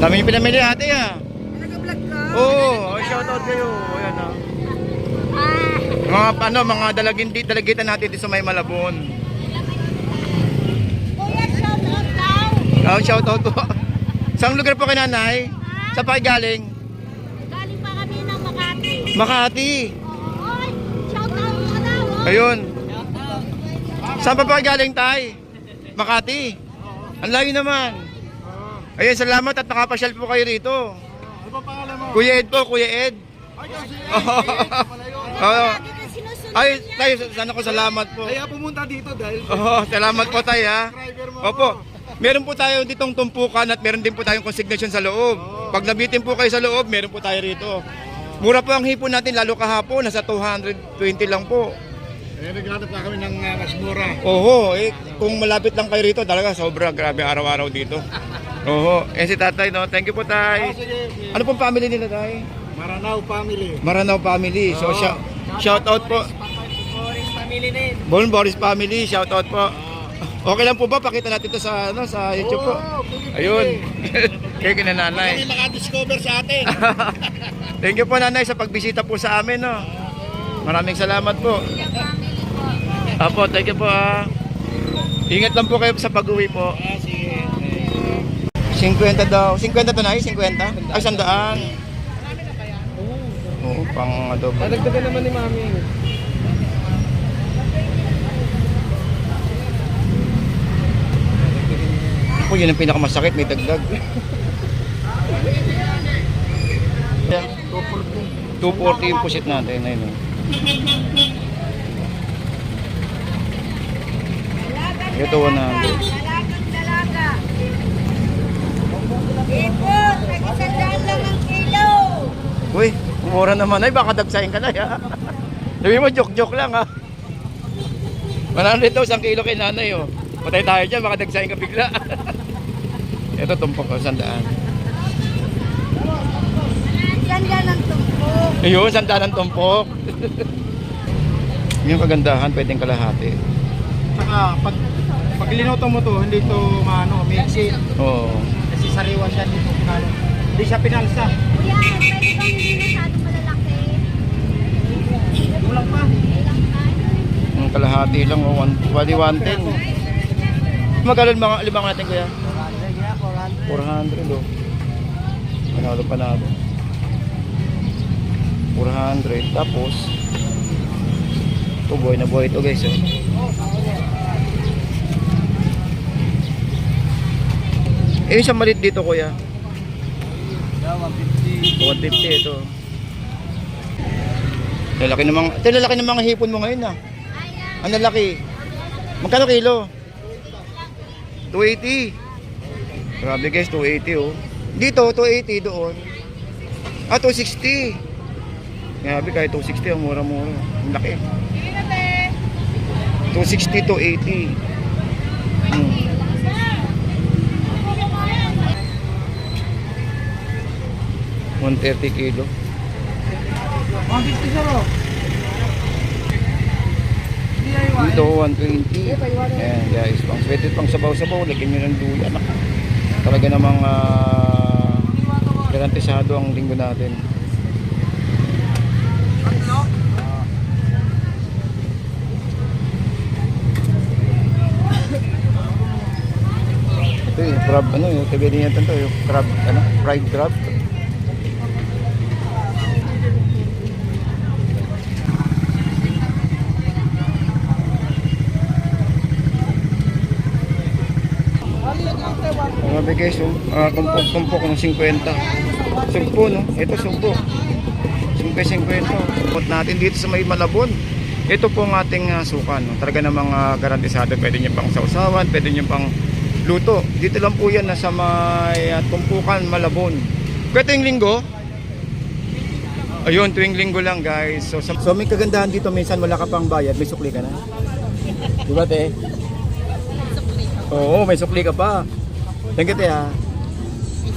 Dami yung pinamili ate ah. Nag-vlog ka? Oo, oh, shoutout kayo. Ayan ah. Mga ano, mga dalagin di dalagitan natin dito sa May Malabon. Kuya, shout out daw. Oh, shoutout po. Saan lugar po kay nanay? Sa pa galing? Galing pa kami ng Makati. Makati. Oo, shout out mo daw. oh. Ayun. Saan pa pa galing tay? Makati. Ang layo naman. Ayun, salamat at nakapasyal po kayo rito. Ano ba pangalan mo? Kuya Ed po, Kuya Ed. Ay, kasi Oo. Lagi ka sinusunod Ay, tayo, sana ko salamat po. Kaya pumunta dito dahil Oh, salamat po tayo ha. Opo. Meron po tayo ditong tumpukan at meron din po tayong consignation sa loob. Pag nabitin po kayo sa loob, meron po tayo rito. Mura po ang hipon natin lalo kahapon, nasa 220 lang po. Eh, naghanap na kami ng uh, mas mura. Oho, eh, kung malapit lang kayo rito, talaga sobra, grabe araw-araw dito. Oho, eh si tatay, no? Thank you po tay. sige. Ano pong family nila tay? Maranao family. Maranao family. So, Oo. shout, shout out po. Boris family din. Bon Boris family, shout out po. Okay lang po ba pakita natin to sa ano sa YouTube po? Ayun. Kaya Hindi kinananay. makadiscover sa atin. Thank you po nanay sa pagbisita po sa amin no. Maraming salamat po. Apo, thank you po ah. Ingat lang po kayo sa pag-uwi po. ah, sige. 50 daw. 50 to na 50? Ay, sandaan. Oo, pang adobo. Dadagdagan naman ni Mami. Ako, yun ang pinakamasakit, may dagdag. Yeah. 240 yung pusit natin. Ayun. oh. Ito 100. Ipon, nag-isandaan lang ang kilo. Uy, mura naman. Ay, baka dagsahin ka na. Ha? Sabi mo, joke-joke lang ha. Manalo ito, isang kilo kay nanay oh. Patay tayo dyan, baka dagsahin ka bigla. ito, tumpok ko, sandaan. Ganda ng tumpok. Ayun, sandaan ng tumpok. yung kagandahan, pwedeng kalahati. Saka, pag, pag linuto mo to, hindi to maano, mixi. Oo. Kasi sariwa siya dito. Hindi siya pinalsa. Kuya, pwede bang hindi masyadong malalaki? Kulang pa. Yung kalahati lang, oh, one, bali 110. Magkano mga limang natin kuya? 400 oh. Panalo panalo. 400 tapos ito buhay na buhay ito guys oh. Eh yung isang malit dito kuya. 150 ito. Lalaki ng mga, ito lalaki ng mga hipon mo ngayon ah. Ang lalaki. Magkano kilo? 280. Grabe guys, 280 oh. Dito, 280 doon. Ah, 260. Grabe kahit 260, ang mura-mura. Ang laki. 260 to 80. 130 kilo. 150 siya ro. DIY. Dito 120. Ayan guys, pang pwede pang sabaw-sabaw, lagyan nyo ng luya. Talaga namang uh, garantisado ang linggo natin. Ito yung crab, ano yung sabihin niya ito, yung crab, ano, fried crab. Grabe guys, oh. Ah, tumpok-tumpok ng 50. Sugpo, no? Ito sugpo. 50-50. Put natin dito sa may Malabon. Ito po ang ating ah, suka, no? Talaga namang uh, garantisado. Pwede nyo pang sausawan, pwede nyo pang luto. Dito lang po yan, nasa may ah, tumpukan, Malabon. Kaya tuwing linggo, Ayun, tuwing linggo lang guys. So, sa- so may kagandahan dito, minsan wala ka pang bayad, may sukli ka na. Diba te? Oo, may sukli ka pa. Thank you, te ha.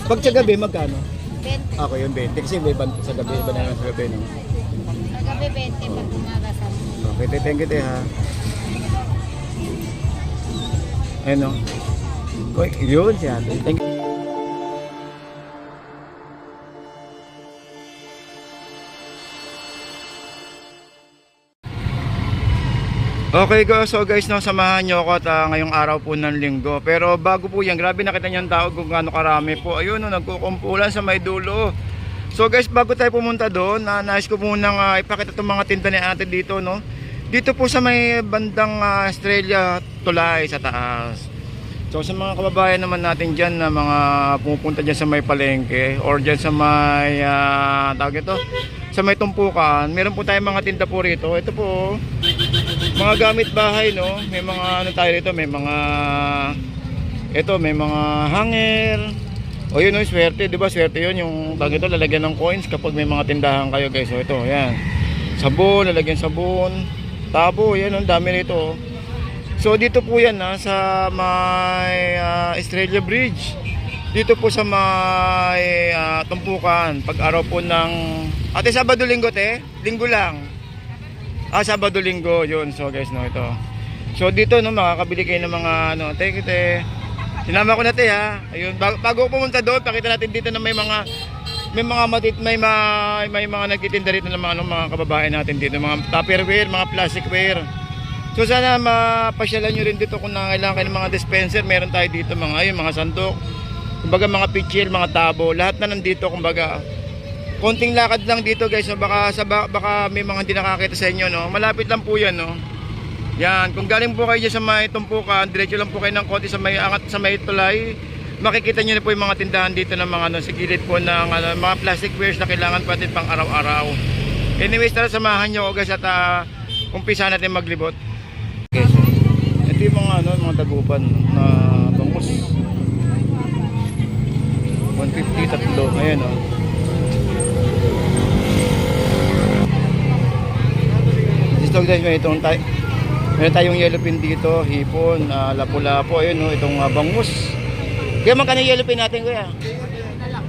Pag sa gabi, magkano? 20. Ako yun, 20. Kasi may ban sa gabi, iba na lang sa gabi. No? Sa gabi 20 pag umaga sa Okay, thank you, te ha. Ayun, no? Yun si ate. Thank you. Okay go, so guys, no, samahan nyo ako at ah, ngayong araw po ng linggo. Pero bago po yan, grabe nakita niyo ang tao kung gaano karami po. Ayun, no, nagkukumpulan sa may dulo. So guys, bago tayo pumunta doon, uh, nais ko munang ah, ipakita itong mga tinda ni ate dito, no. Dito po sa may bandang ah, Australia Tulay sa taas. So sa mga kababayan naman natin dyan na mga pupunta dyan sa may palengke or dyan sa may ah, tawag ito, sa may tumpukan, meron po tayong mga tinda po rito. Ito po, mga gamit bahay no? May mga ano tayo rito may mga ito may mga hanger. O yun no swerte di ba? Swerte yun yung tag ito lalagyan ng coins kapag may mga tindahan kayo guys. So ito yan sabon lalagyan sabon. Tabo yan ang dami rito. So dito po yan ha, sa may ah, Estrella Bridge. Dito po sa may ah, tumpukan pag araw po ng ate Sabado Linggo te? Linggo lang Ah, Sabado Linggo, yun. So guys, no, ito. So dito, no, makakabili kayo ng mga, ano, take it, eh. Sinama ko na te, ha. Ayun, bago, bago pumunta doon, pakita natin dito na may mga, may mga matit, may, ma, may mga nagtitinda rito ng mga, ano, mga kababayan natin dito. Mga tupperware, mga plasticware. So sana mapasyalan nyo rin dito kung nangailangan kayo ng mga dispenser. Meron tayo dito mga, ayun, mga sandok. Kumbaga mga pitchil, mga tabo. Lahat na nandito, kumbaga konting lakad lang dito guys so baka sa ba- baka may mga hindi nakakita sa inyo no? Malapit lang po yan no? Yan kung galing po kayo sa may tumpukan diretso lang po kayo ng konti sa may angat sa may tulay makikita nyo na po yung mga tindahan dito ng mga ano, sa gilid po ng ano, mga plastic wares na kailangan pa pang araw-araw. Anyways tara samahan nyo guys at uh, umpisa natin maglibot. Okay, so, ito yung mga ano mga dagupan na bangus 150 tatlo. Ayan o Dito guys, may itong tay Meron tayong yellow pin dito, hipon, uh, lapu-lapu, ayun no, itong uh, bangus. Kaya magkano yung yellow pin natin kuya?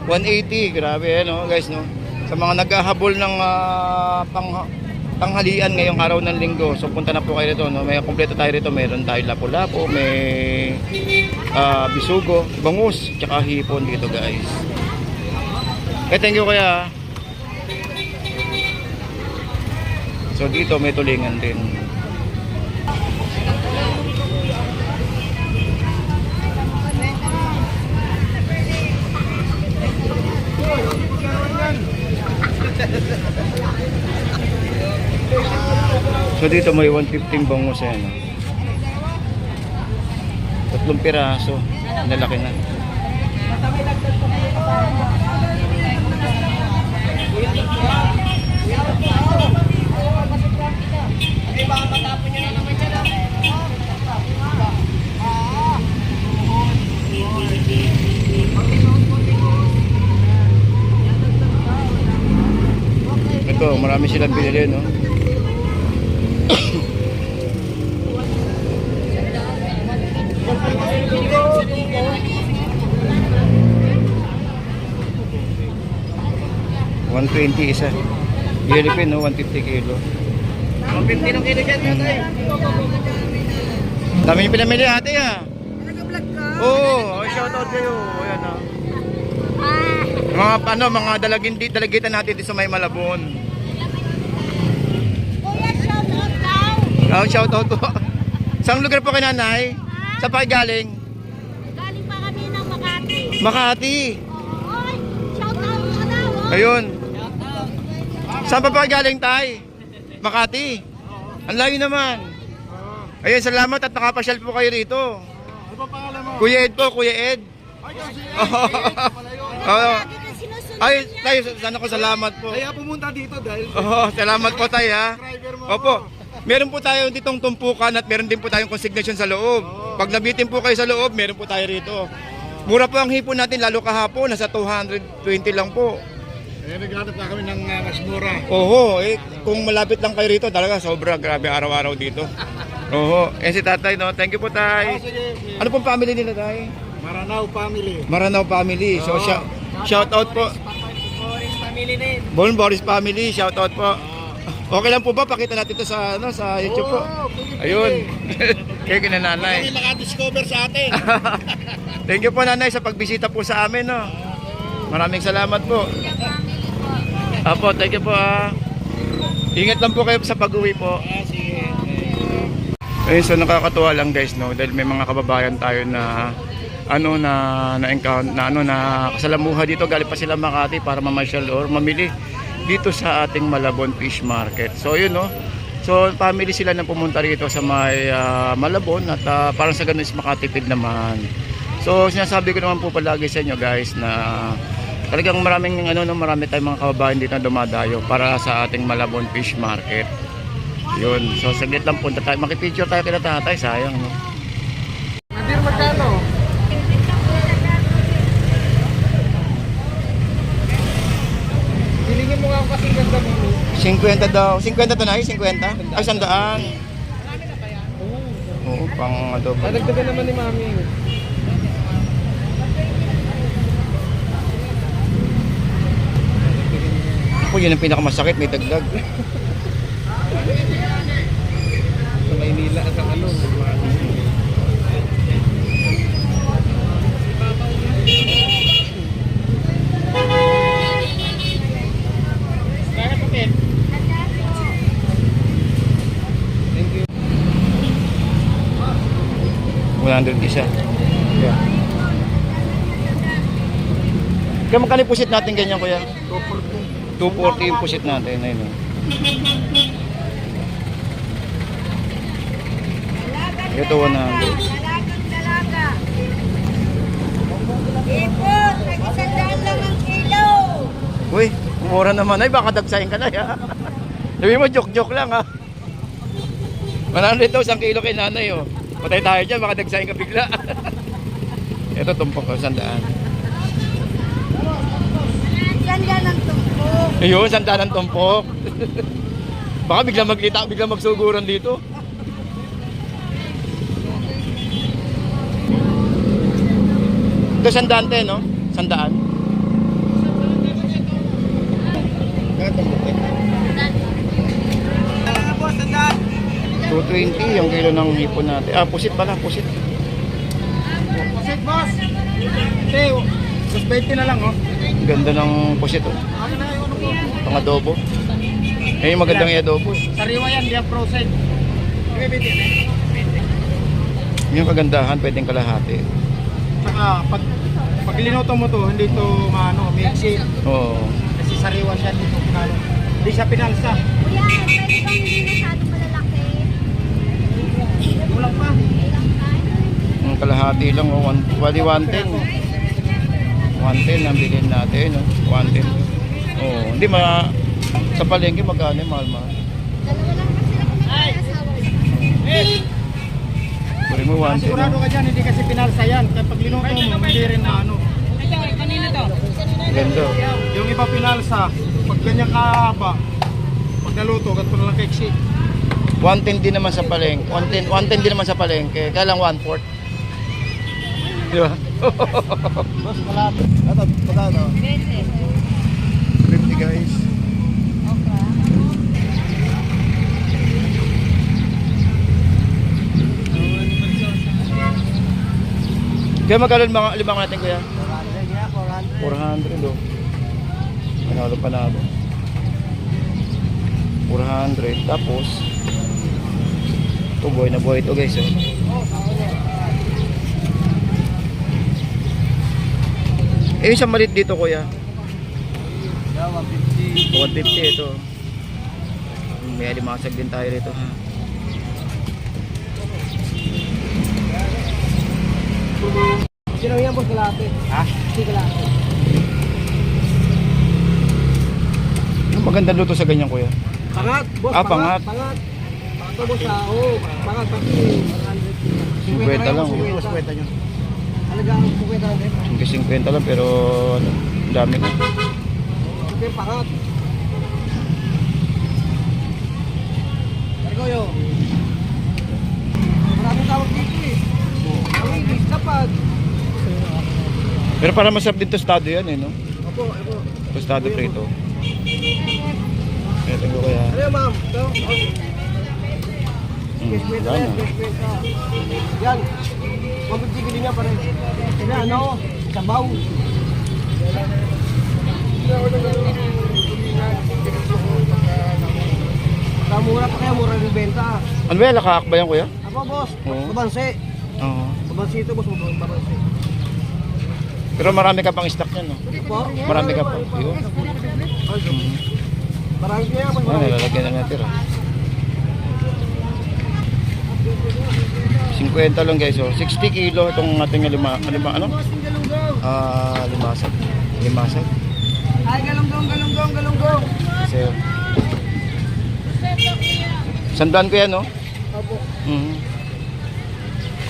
180, grabe eh, no, guys no. Sa mga naghahabol ng uh, pang tanghalian ngayong araw ng linggo. So punta na po kayo rito, no. May kompleto tayo rito, meron tayo lapu-lapu, may uh, bisugo, bangus, tsaka hipon dito, guys. Okay, thank you kuya. So dito may tulingan din. So dito may 115 bangus yan. no? Tatlong piraso. Lalaki na. Ito, marami silang binili, no? One twenty isa. Yellow pin, no? 150 kilo. 150 ng kilo dyan, tatay. Dami yung pinamili ate, ah. Oo, oh, shoutout kayo. Ayan, ah. Mga ano, mga dalagin di dalagitan natin dito sa may Malabon. Kuya, shout out Oh, shoutout po. Saan lugar po kay nanay? Sa pa galing? Galing pa kami ng Makati. Makati. Oy, shout out ka daw. oh. Ayun. Saan pa pa galing tay? Makati. Ang layo naman. Ayun, salamat at nakapasyal po kayo rito. Ano pa pangalan mo? Kuya Ed po, Kuya Ed. Ay, kasi Oo. Sinusunod Ay, tayo, sana ko salamat po. Kaya pumunta dito dahil Oh, salamat po tayo ha. Opo. Meron po tayo ditong tumpukan at meron din po tayong consignation sa loob. Pag nabitin po kayo sa loob, meron po tayo rito. Mura po ang hipon natin, lalo kahapon, nasa 220 lang po. Eh, naghanap na kami ng uh, mas mura. Oho, eh, kung malapit lang kayo rito, talaga sobra, grabe araw-araw dito. Oho, eh si tatay, no? Thank you po, Oh, tay. sige. Ano pong family nila, tay? Maranao family. Maranao family. So, Oo. shout, shout out po. Boris family din. Bon Boris family, shout out po. Okay lang po ba? Pakita natin to sa ano sa YouTube po. Oo, pwede, Ayun. Kayo Kami kinananay. makadiscover sa atin. Thank you po nanay sa pagbisita po sa amin no. Maraming salamat po. Apo, thank you po ah. Ingat lang po kayo sa pag-uwi po. Ah, sige. Ayun, so nakakatuwa lang guys, no? Dahil may mga kababayan tayo na ano na na encounter na ano na kasalamuha dito galing pa sila Makati para mamasyal or mamili dito sa ating Malabon Fish Market. So yun no. So family sila na pumunta rito sa may ah, Malabon at ah, parang sa ganun is makatipid naman. So sinasabi ko naman po palagi sa inyo guys na talagang maraming ano no marami tayong mga kababayan dito na dumadayo para sa ating Malabon Fish Market. Yun. So saglit lang punta tayo. Makipicture tayo kila tatay. Sayang no. Nadir magkano? Hilingin mo nga ako kasi ganda mo. 50 daw. 50 to na 50? Ay, sandaan. Oo, pang adobo. Nadagdagan naman ni Mami. Ako, yun ang pinakamasakit. May dagdag. Sa Maynila at ang ano. Bakit 100 isa. Yeah. Kaya magkano pusit natin ganyan, kuya? 240 yung pusit natin. Ayun, oh. Ito 100. Dalagang dalaga. Ipon, nag-isandaan lang ang kilo. Uy, mura naman. Ay, baka dagsahin ka na. Ya. Sabi mo, joke-joke lang ha. Manalo ito, isang kilo kay nanay oh. Patay tayo dyan, baka dagsahin ka bigla. Ito, tumpok ko, sandaan. Ganda ng tumpok. Ayun, sandaan ng tumpok. baka bigla magkita, bigla magsuguran dito. Ito sandaan te, no? Sandaan. Sandaan? 220 yung kilo ng hipon natin. Ah, pusit pala, pusit. Pusit, boss! Teo, just 20 na lang, oh. Ganda ng pusit, oh. Ano na yung ano? Pang adobo. Eh, yung magandang i-adobo. eh. Sariwa yan, di ang frozen. Okay, 20 na. Yung kagandahan, pwedeng kalahati. Saka, pag, pag linuto mo to, hindi to maano, mixin. Oo. Kasi sariwa siya dito pinalo. Hindi siya pinalsa. Kuya, pwede bang hindi kalahati lang, oh. One, pwede 110. 110 ang bilhin natin, oh. 110. Oo. Hindi ma... Sa palengke, magkano yung mahal-mahal? Dalawa lang kasi sila kumakain asawa ko. Puri mo Ah, 110. sigurado oh. ka dyan, hindi kasi pinalsa yan. Kaya pag linuto mo, hindi rin maano. Ganda. oh. Yung iba pinalsa, pag ganyan kahaba, pag naluto, ganito na lang keksi. 110 din naman sa palengke. 110, 110 din naman sa palengke. Kaya lang 1/4. Di ba? Boss, malapit. Ito, pagkano? 50 guys. Kaya magkano mga limang natin kuya? 400 oh. Panalo panalo. 400 tapos ito buhay na buhay ito guys oh. Eh yung isang malit dito kuya. 150 ito. May alimasag din tayo rito ha. Sino yan, boss? Kalapit. Ha? Hindi kalapit. Yung magandang luto sa ganyan kuya. Pangat, boss. Ah, pangat. Pangat. Pangat, boss. Ah, oo. Pangat, pati. 50 lang. oh. 50 nyo. Talagang 50 lang din. Hanggang 50 lang pero ano, dami na. Okay, pangat. Yun. Maraming tawag dito eh. Ang English kapag. Pero para masarap din tostado yan eh no? Opo, opo. Tostado prito. Ito ko kaya. Ano ma'am? Ito. Cash wala yan. Yan. Mabigigilin niya pa rin. Kaya ano, sabaw. Mura pa kaya, mura rin benta. Ano ba yan? Lakaak ba yan kuya? Apo, boss. Oo. Babansi. Oo. Babansi ito, boss. Babansi. Pero marami ka pang stock niyan, no? Opo. Marami ka pa. Yun. Mm. Marami kaya, boss. Ano, Marami. nilalagyan na natin. ah. 50 lang guys, oh. 60 kilo itong ating lima, lima ano? Ah, limasag. Limasag. Ay, galunggong, galunggong, galunggong. Sir. Sandaan ko yan, no? Opo. Mhm.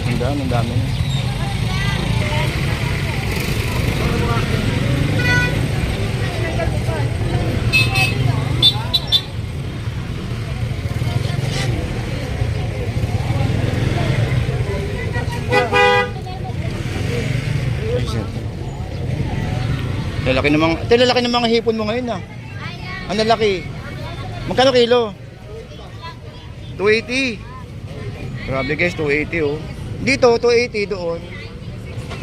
Sandaan, ang dami. na. Ay, Lalaki ng mga, ito lalaki ng mga hipon mo ngayon ah. Ang lalaki. Magkano kilo? 280. Grabe guys, 280 oh. Dito, 280 doon.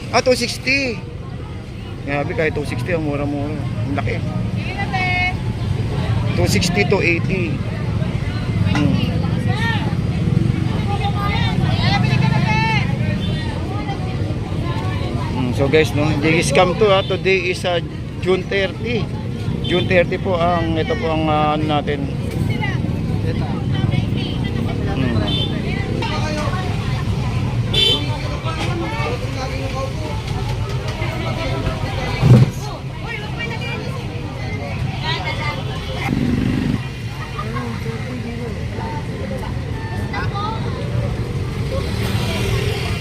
Ah, 260. Grabe kahit 260, ang mura-mura. Ang laki. 260 to 80. So guys, no, hindi scam to ha. Today is uh, June 30. June 30 po ang ito po ang uh, natin. Mm.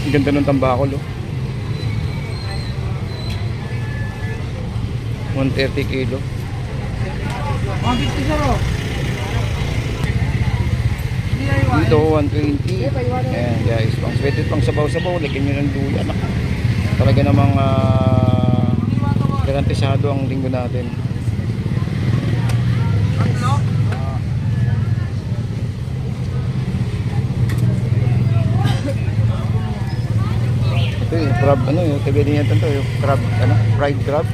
Ang ganda ng tambakol oh. 130 kilo. 150 sir. Dito 120. Ayan guys, pang pwede pang sabaw-sabaw, lagyan nyo ng luya. Talaga namang uh, garantisado ang linggo natin. Ito yung crab, ano yung tabi din yan ito, yung crab, ano, fried crab.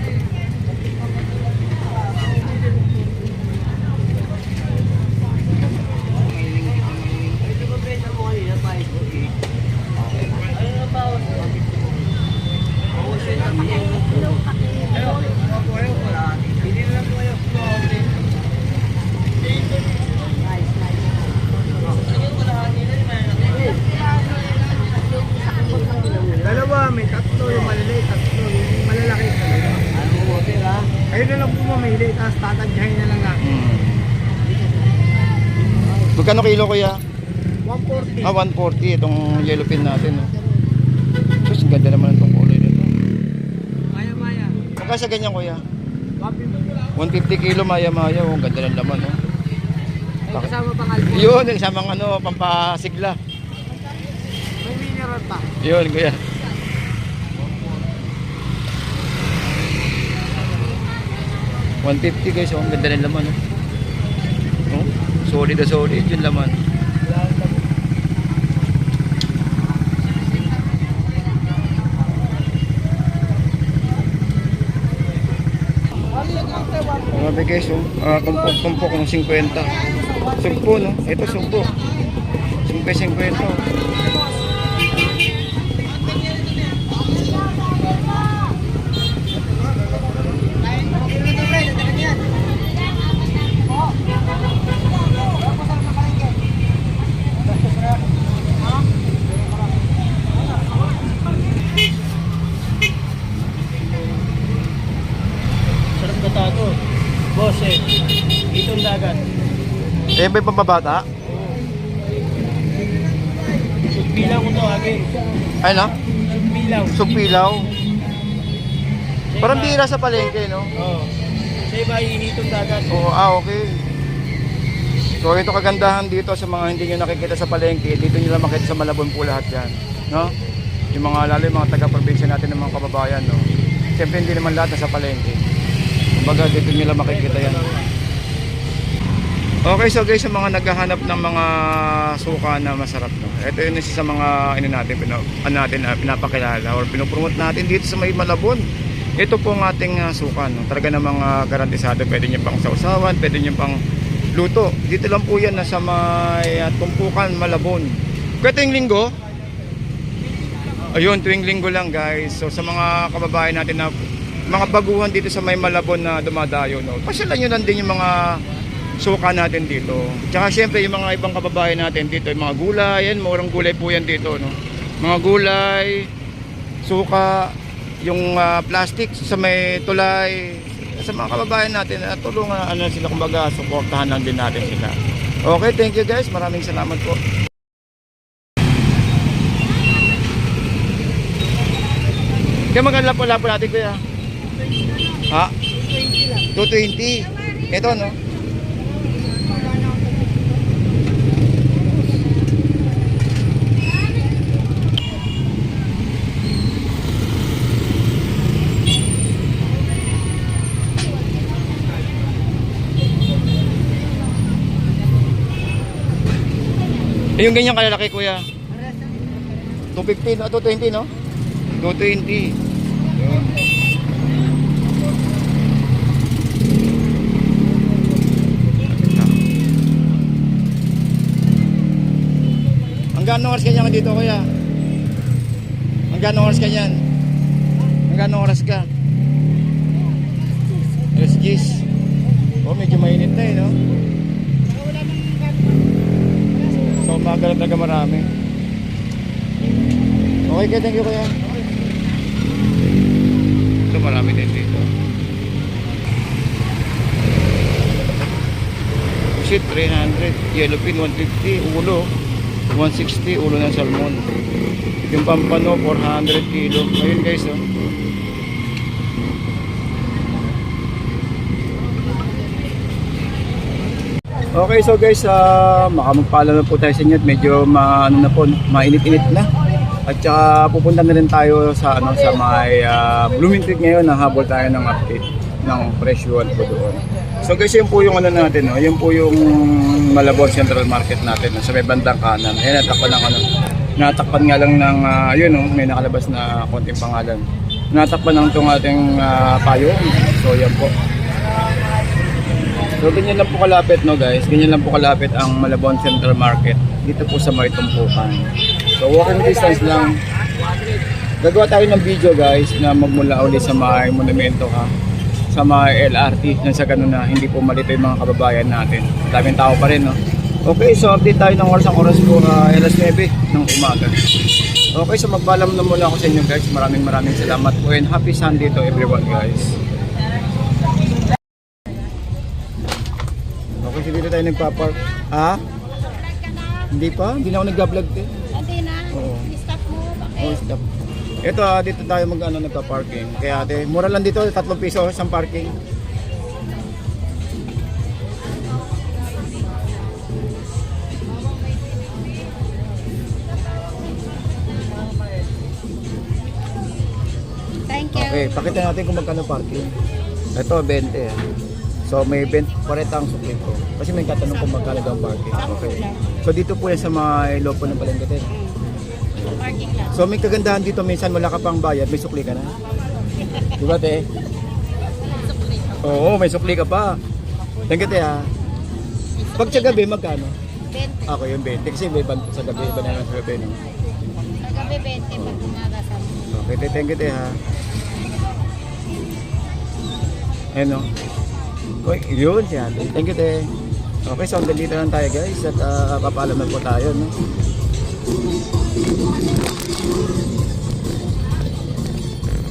Dalawa, may tatlo, yung maliliit, tatlo, yung malalaki. Ano mo, hotel ha? Kayo na lang po mamili, tapos tatagyahin na lang ha. Hmm. Magkano kilo kuya? 140. Ah, 140 itong yellow pin natin. No? Tapos ang ganda naman itong kulay nito. Maya, maya. Magkano sa ganyan kuya? 150. 150 kilo maya-maya. Oh, ang ganda ng laman. Oh. May kasama pang alcohol. Yun, yung isamang ano, pampasigla. May mineral pa. Yun, kuya. One fifty guys, oh, ang ganda ng laman. Oh. Oh, solid na solid yung laman. Grabe guys, oh. Ah, uh, tumpok-tumpok ng 50. Sugpo, no? Ito sugpo. Sugpo 50. Eh, may pambabata? Bilang ko to agin. Ay na? Bilang. Sugpilaw. Parang bira sa palengke, no? Oo. Sa iba, ihitong dagat. Oo, ah, okay. So, ito kagandahan dito sa mga hindi nyo nakikita sa palengke. Dito nyo lang makita sa Malabon po lahat yan. No? Yung mga, lalo yung mga taga-probinsya natin ng mga kababayan, no? Siyempre, hindi naman lahat nasa palengke. Kumbaga, dito nyo lang makikita yan. Okay, so guys, sa mga naghahanap ng mga suka na masarap, no? Ito yun isa sa mga ano natin, pina, ano natin, ah, pinapakilala or pinopromote natin dito sa may Malabon. Ito po ang ating ah, suka, no? Talaga namang uh, garantisado, pwede nyo pang sausawan, pwede nyo pang luto. Dito lang po yan, nasa may ah, tumpukan, Malabon. Kaya linggo? Ayun, tuwing linggo lang guys. So sa mga kababayan natin na mga baguhan dito sa may Malabon na dumadayo, no? Pasyalan nyo lang din yung mga suka natin dito. Tsaka syempre yung mga ibang kababayan natin dito, yung mga gulay, yan, murang gulay po yan dito, no? Mga gulay, suka, yung ah, plastic sa may tulay, sa mga kababayan natin, uh, tulungan ano sila kumbaga, suportahan lang din natin sila. Okay, thank you guys. Maraming salamat po. Kaya maganda po natin kuya. Ha? 220. Ito no? Eh, yung ganyan kalalaki kuya. 250 no? 220 no? 220. Yun. Hanggang anong oras ka niyan dito kuya? Hanggang anong oras ka niyan? Hanggang anong oras ka? Alas 10. Oh, medyo mainit na eh, no? So, umaga lang talaga marami. Okay, kaya thank you kuya. Ito marami din dito. Shit, 300. Yellow pin, 150. Ulo, 160. Ulo ng salmon. Yung pampano, 400 kilo. Ayun guys, oh. Okay, so guys, uh, makamagpala na po tayo sa inyo at medyo ma, ano na po, mainit-init na. At saka pupunta na rin tayo sa ano sa may uh, Blooming Creek ngayon, nahabol tayo ng update ng presyuan po doon. So guys, yun po yung ano natin, no? yun po yung Malabon Central Market natin sa may bandang kanan. Ayan, natakpan ng ano, natakpan nga lang ng, uh, yun, no? may nakalabas na konting pangalan. Natakpan ng itong ating uh, payong. So yan po. So ganyan lang po kalapit no guys, ganyan lang po kalapit ang Malabon Central Market dito po sa May. So walking distance lang. Gagawa tayo ng video guys na magmula uli sa may monumento ha. Sa may LRT nang sa ganun na hindi po malito yung mga kababayan natin. Daming tao pa rin no. Okay, so update tayo ng oras ang oras po uh, alas 9 ng umaga. Okay, so magpaalam na muna ako sa inyo guys. Maraming maraming salamat po and happy Sunday to everyone guys. Okay, so dito tayo nagpa-park. Ha? Hindi pa? Hindi na ako nag-vlog eh. Hindi na. Oo. Stop mo. Bakit? Oh, stop. Ito ah, dito tayo mag ano, nagpa-parking. Kaya ate, mura lang dito, 3 piso isang parking. Thank you. Okay, pakita natin kung magkano parking. Ito, 20 eh. So may 20, pareta ang sukli ko. Kasi may tatanong kung magkano daw ang parking. Okay. So dito po yan sa mga lopo ng palengke. Parking lang. So may kagandahan dito, minsan wala ka pang bayad, may sukli ka na. Di ba te? Oo, may sukli ka pa. Thank you te ha. Pag sa gabi, magkano? 20. Ako yung 20 kasi may ban sa gabi, iba na lang sa gabi. No? Sa gabi 20. Pag umaga sa Okay, thank you te ha. Ayun no. Uy, yun si ate. Thank you te. Okay, so dito lang tayo guys at uh, papaalam na po tayo. No?